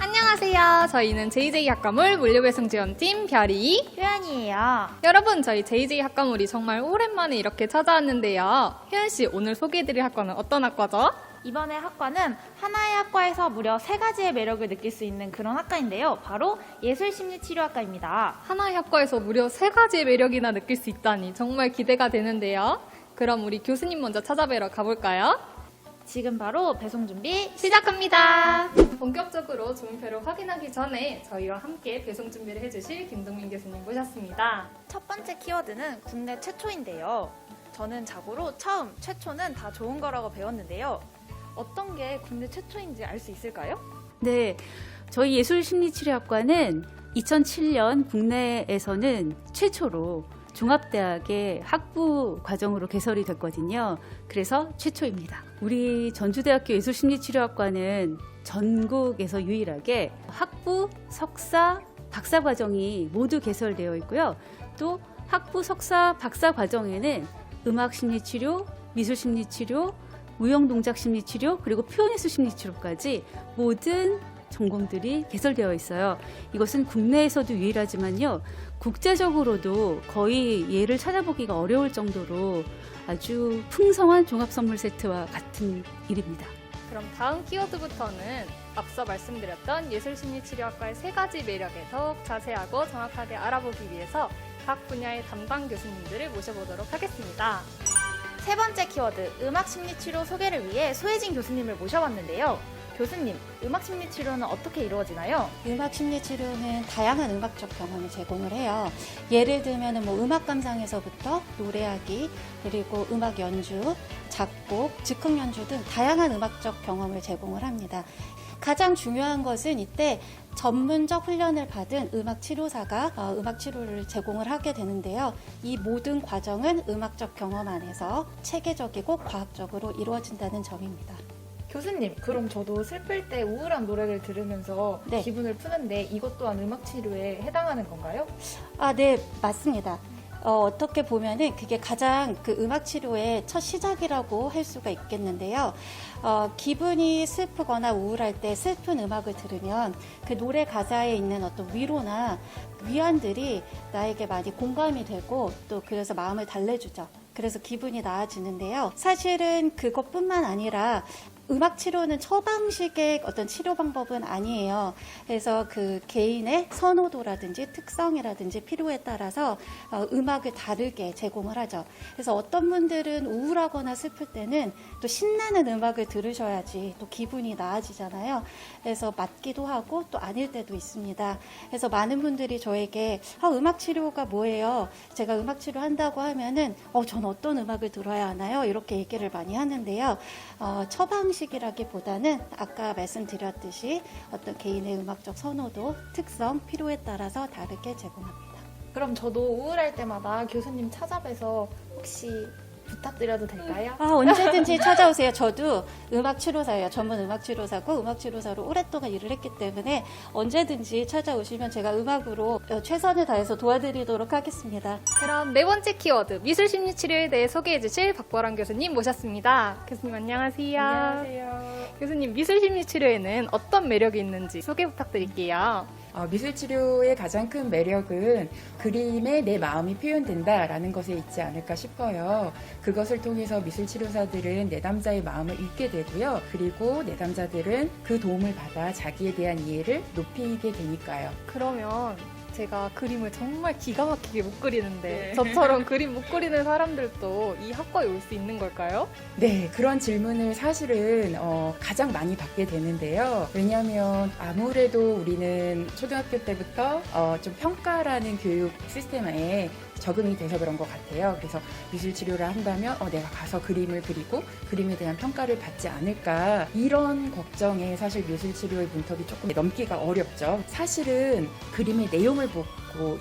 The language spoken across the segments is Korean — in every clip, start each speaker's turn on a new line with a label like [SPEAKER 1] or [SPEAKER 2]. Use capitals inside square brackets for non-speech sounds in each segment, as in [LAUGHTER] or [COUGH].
[SPEAKER 1] 안녕하세요. 저희는 JJ 학과물 물류배송 지원팀 별이.
[SPEAKER 2] 효연이에요.
[SPEAKER 1] 여러분, 저희 JJ 학과물이 정말 오랜만에 이렇게 찾아왔는데요. 혜연 씨, 오늘 소개해드릴 학과는 어떤 학과죠?
[SPEAKER 2] 이번에 학과는 하나의 학과에서 무려 세 가지의 매력을 느낄 수 있는 그런 학과인데요. 바로 예술심리치료학과입니다.
[SPEAKER 1] 하나의 학과에서 무려 세 가지의 매력이나 느낄 수 있다니 정말 기대가 되는데요. 그럼 우리 교수님 먼저 찾아뵈러 가볼까요?
[SPEAKER 2] 지금 바로 배송 준비
[SPEAKER 1] 시작합니다. 본격적으로 종표를 확인하기 전에 저희와 함께 배송 준비를 해주실 김동민 교수님 모셨습니다.
[SPEAKER 2] 첫 번째 키워드는 국내 최초인데요. 저는 자고로 처음 최초는 다 좋은 거라고 배웠는데요. 어떤 게 국내 최초인지 알 수 있을까요?
[SPEAKER 3] 네, 저희 예술심리치료학과는 2007년 국내에서는 최초로 종합대학의 학부 과정으로 개설이 됐거든요. 그래서 최초입니다. 우리 전주대학교 예술심리치료학과는 전국에서 유일하게 학부, 석사, 박사 과정이 모두 개설되어 있고요. 또 학부, 석사, 박사 과정에는 음악 심리 치료, 미술 심리 치료, 무형 동작 심리 치료 그리고 표현예술 심리 치료까지 모든 전공들이 개설되어 있어요. 이것은 국내에서도 유일하지만요. 국제적으로도 거의 예를 찾아보기가 어려울 정도로 아주 풍성한 종합 선물 세트와 같은 일입니다.
[SPEAKER 1] 그럼 다음 키워드부터는 앞서 말씀드렸던 예술심리치료학과의 세 가지 매력에 더욱 자세하고 정확하게 알아보기 위해서 각 분야의 담당 교수님들을 모셔보도록 하겠습니다.
[SPEAKER 2] 세 번째 키워드 음악 심리치료 소개를 위해 소혜진 교수님을 모셔봤는데요. 교수님, 음악 심리 치료는 어떻게 이루어지나요?
[SPEAKER 4] 음악 심리 치료는 다양한 음악적 경험을 제공을 해요. 예를 들면 뭐 음악 감상에서부터 노래하기, 그리고 음악 연주, 작곡, 즉흥 연주 등 다양한 음악적 경험을 제공을 합니다. 가장 중요한 것은 이때 전문적 훈련을 받은 음악 치료사가 어, 음악 치료를 제공을 하게 되는데요. 이 모든 과정은 음악적 경험 안에서 체계적이고 과학적으로 이루어진다는 점입니다.
[SPEAKER 2] 교수님, 그럼 저도 슬플 때 우울한 노래를 들으면서
[SPEAKER 4] 네.
[SPEAKER 2] 기분을 푸는데 이것 또한 음악 치료에 해당하는 건가요?
[SPEAKER 4] 아, 네, 맞습니다. 어, 떻게 보면은 그게 가장 그 음악 치료의 첫 시작이라고 할 수가 있겠는데요. 어, 기분이 슬프거나 우울할 때 슬픈 음악을 들으면 그 노래 가사에 있는 어떤 위로나 위안들이 나에게 많이 공감이 되고 또 그래서 마음을 달래주죠. 그래서 기분이 나아지는데요. 사실은 그것뿐만 아니라 음악 치료는 처방식의 어떤 치료 방법은 아니에요. 그래서 그 개인의 선호도라든지 특성이라든지 필요에 따라서 어, 음악을 다르게 제공을 하죠. 그래서 어떤 분들은 우울하거나 슬플 때는 또 신나는 음악을 들으셔야지 또 기분이 나아지잖아요. 그래서 맞기도 하고 또 아닐 때도 있습니다. 그래서 많은 분들이 저에게 아, 음악 치료가 뭐예요? 제가 음악 치료 한다고 하면은 어, 전 어떤 음악을 들어야 하나요? 이렇게 얘기를 많이 하는데요. 어, 처방 식이라기보다는 아까 말씀드렸듯이 어떤 개인의 음악적 선호도, 특성, 필요에 따라서 다르게 제공합니다.
[SPEAKER 2] 그럼 저도 우울할 때마다 교수님 찾아뵈서 혹시 부탁드려도 될까요?
[SPEAKER 4] 아, 언제든지 찾아오세요. 저도 음악 치료사예요. 전문 음악 치료사고 음악 치료사로 오랫동안 일을 했기 때문에 언제든지 찾아오시면 제가 음악으로 어, 최선을 다해서 도와드리도록 하겠습니다.
[SPEAKER 1] 그럼 네 번째 키워드 미술 심리 치료에 대해 소개해 주실 박보람 교수님 모셨습니다. 교수님 안녕하세요. 교수님 미술심리 치료에는 어떤 매력이 있는지 소개 부탁드릴게요.
[SPEAKER 5] 어, 미술치료의 가장 큰 매력은 그림에 내 마음이 표현된다라는 것에 있지 않을까 싶어요. 그것을 통해서 미술치료사들은 내담자의 마음을 읽게 되고요. 그리고 내담자들은 그 도움을 받아 자기에 대한 이해를 높이게 되니까요.
[SPEAKER 1] 그러면 제가 그림을 정말 기가 막히게 못 그리는데
[SPEAKER 5] 네.
[SPEAKER 1] 저처럼 그림 못 그리는 사람들도 이 학과에 올 수 있는 걸까요?
[SPEAKER 5] 네, 그런 질문을 사실은 어, 가장 많이 받게 되는데요. 왜냐하면 아무래도 우리는 초등학교 때부터 어, 좀 평가라는 교육 시스템에 적응이 돼서 그런 것 같아요. 그래서 미술 치료를 한다면 어, 내가 가서 그림을 그리고 그림에 대한 평가를 받지 않을까 이런 걱정에 사실 미술 치료의 문턱이 조금 넘기가 어렵죠. 사실은 그림의 내용을 보고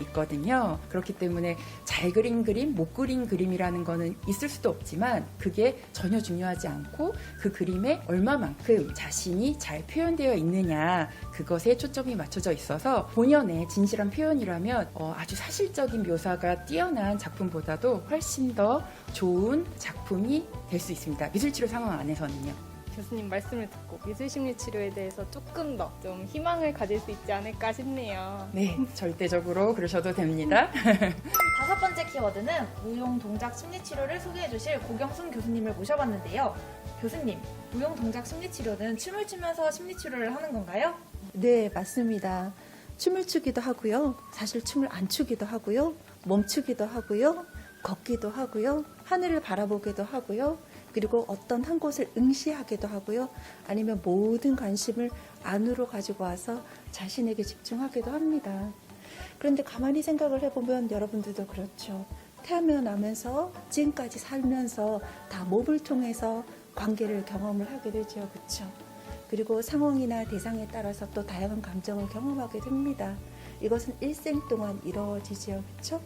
[SPEAKER 5] 있거든요. 그렇기 때문에 잘 그린 그림, 못 그린 그림이라는 거는 있을 수도 없지만 그게 전혀 중요하지 않고 그 그림에 얼마만큼 자신이 잘 표현되어 있느냐 그것에 초점이 맞춰져 있어서 본연의 진실한 표현이라면 어, 아주 사실적인 묘사가 뛰어난 작품보다도 훨씬 더 좋은 작품이 될 수 있습니다. 미술치료 상황 안에서는요.
[SPEAKER 1] 교수님 말씀을 듣고 예술 심리 치료에 대해서 조금 더 좀 희망을 가질 수 있지 않을까 싶네요.
[SPEAKER 5] 네, 절대적으로 그러셔도 됩니다. [LAUGHS]
[SPEAKER 2] 다섯 번째 키워드는 무용 동작 심리 치료를 소개해 주실 고경순 교수님을 모셔봤는데요. 교수님, 무용 동작 심리 치료는 춤을 추면서 심리 치료를 하는 건가요?
[SPEAKER 6] 네, 맞습니다. 춤을 추기도 하고요. 사실 춤을 안 추기도 하고요. 멈추기도 하고요. 걷기도 하고요. 하늘을 바라보기도 하고요. 그리고 어떤 한 곳을 응시하기도 하고요. 아니면 모든 관심을 안으로 가지고 와서 자신에게 집중하기도 합니다. 그런데 가만히 생각을 해보면 여러분들도 그렇죠. 태어나면서 지금까지 살면서 다 몸을 통해서 관계를 경험을 하게 되죠. 그렇죠? 그리고 상황이나 대상에 따라서 또 다양한 감정을 경험하게 됩니다. 이것은 일생 동안 이루어지지요. 그렇죠?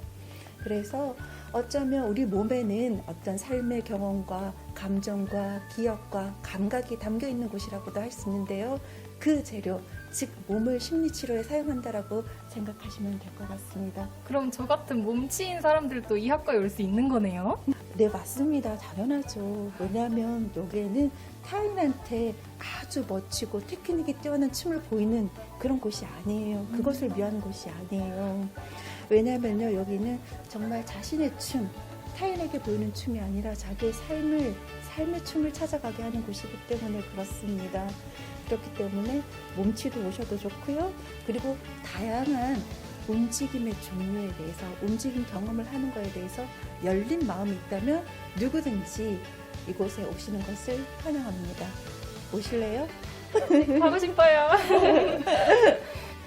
[SPEAKER 6] 그래서 어쩌면 우리 몸에는 어떤 삶의 경험과 감정과 기억과 감각이 담겨 있는 곳이라고도 할 수 있는데요. 그 재료, 즉 몸을 심리치료에 사용한다라고 생각하시면 될 것 같습니다.
[SPEAKER 1] 그럼 저 같은 몸치인 사람들도 이 학과에 올 수 있는 거네요?
[SPEAKER 6] 네, 맞습니다. 당연하죠. 왜냐하면 여기에는 타인한테 아주 멋지고 테크닉이 뛰어난 춤을 보이는 그런 곳이 아니에요. 그것을 위한 곳이 아니에요. 왜냐하면요, 여기는 정말 자신의 춤, 타인에게 보이는 춤이 아니라 자기의 삶을, 삶의 춤을 찾아가게 하는 곳이기 때문에 그렇습니다. 그렇기 때문에 몸치도 오셔도 좋고요. 그리고 다양한 움직임의 종류에 대해서 움직임 경험을 하는 거에 대해서 열린 마음이 있다면 누구든지 이곳에 오시는 것을 환영합니다. 오실래요?
[SPEAKER 1] 가고 싶어요. [LAUGHS]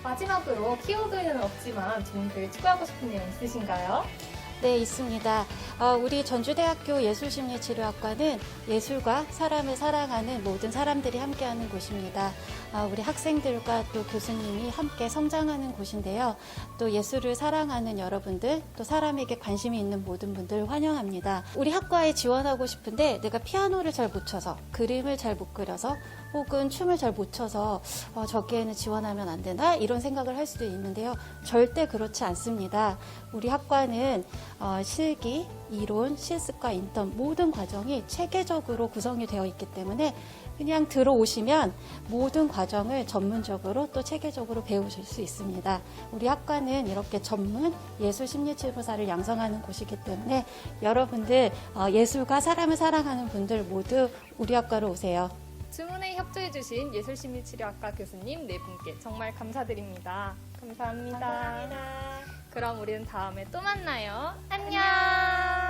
[SPEAKER 1] 마지막으로 키워드에는 없지만 좋은 교회 추가하고 싶은 내용 있으신가요?
[SPEAKER 4] 네, 있습니다. 어, 우리 전주대학교 예술심리치료학과는 예술과 사람을 사랑하는 모든 사람들이 함께하는 곳입니다. 어, 우리 학생들과 또 교수님이 함께 성장하는 곳인데요. 또 예술을 사랑하는 여러분들, 또 사람에게 관심이 있는 모든 분들 환영합니다. 우리 학과에 지원하고 싶은데 내가 피아노를 잘 못 쳐서, 그림을 잘 못 그려서, 혹은 춤을 잘 못 춰서 어, 저기에는 지원하면 안 되나 이런 생각을 할 수도 있는데요. 절대 그렇지 않습니다. 우리 학과는 어, 실기, 이론, 실습과 인턴 모든 과정이 체계적으로 구성이 되어 있기 때문에 그냥 들어오시면 모든 과정을 전문적으로 또 체계적으로 배우실 수 있습니다. 우리 학과는 이렇게 전문 예술 심리치료사를 양성하는 곳이기 때문에 여러분들 어, 예술과 사람을 사랑하는 분들 모두 우리 학과로 오세요.
[SPEAKER 1] 주문에 협조해주신 예술심리치료학과 교수님 네 분께 정말 감사드립니다. 감사합니다. 그럼 우리는 다음에 또 만나요. 안녕.